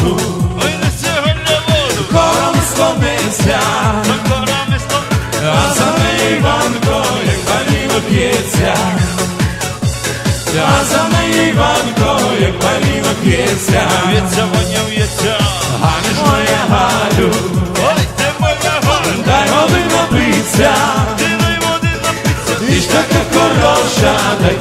воду, ой, несе горля воду, хором склонився, а за неї Іванко, як паліво п'ється. А за неї Іванко, як паліво п'ється. в'ється, воня в'ється. Ж моя Галю, Ой, ти моя горля, дай води напиться. ти дай води напиться. Ти ж така хороша, дай.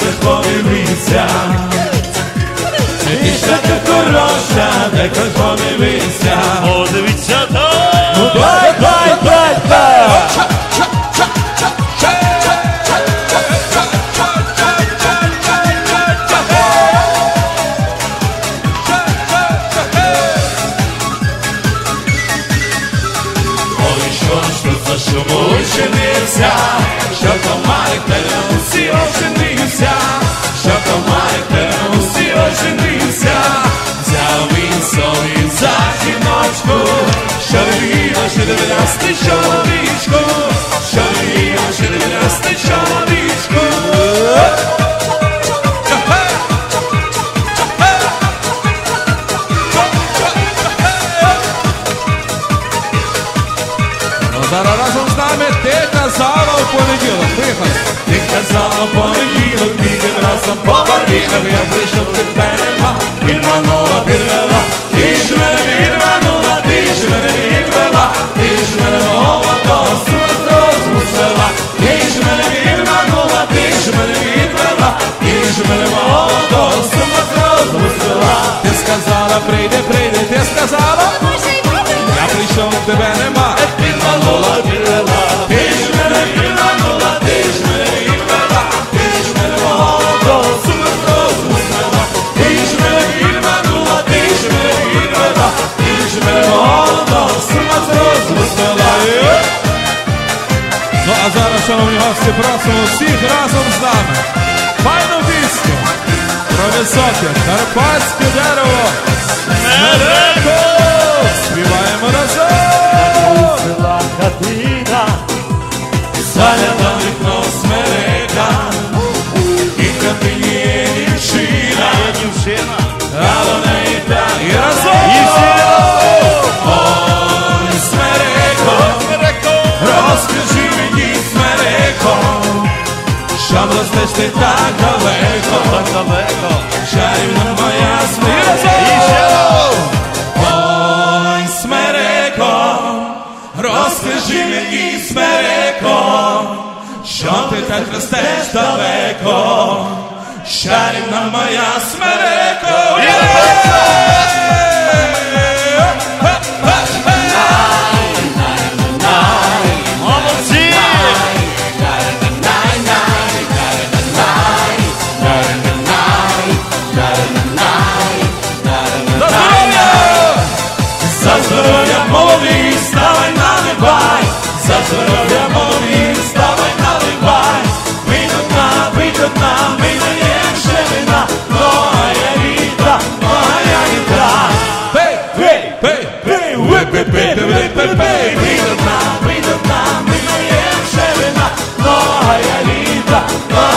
Ти ж така хороша, дай хоч подивися. Подивіться там. Дай, дай, дай, дай. Ой, що ж тут за шуму чинився, віра, що дев'ястий чоловічку, що віра, що дев'ястий чоловічку. Ну, зараз разом з нами ти казала в понеділок. Поїхали. Ти казала понеділок, тільки разом поваріхав, я прийшов тебе нема, ж мене молодого суто. Ти сказала, прийде, прийде, ти сказала. Я прийшов, тебе нема. Підманула, підвела, ти ж мене ти ж мене відвела, ти ж мене молодого суто змусила, ти ж мене відманула, ти ж мене відвела, ти ж мене молодого суто змусила. Ну а зараз, шановні гості, просимо всіх разом з нами. Пісню про високе карпатське дерево. Смереко! Співаємо разом! Села ти так далеко, Так далеко. чарівна моя смерть. Ой, смереко, розкажи мені, смереко, що ти так ростеш далеко, чарівна моя смереко. Здоров'я молоді, ставай наливай, за здоров'я молоді, ставай наливай, вийдуть нам, вийдуть нам, ми даєм ще вина, моя літа, моя літа. Пей! Пей, Пей! пей, випи, пей, пей, пей, пей, вийдуть нам, вийдуть нам, ми даєм ще вина, моя літа, моя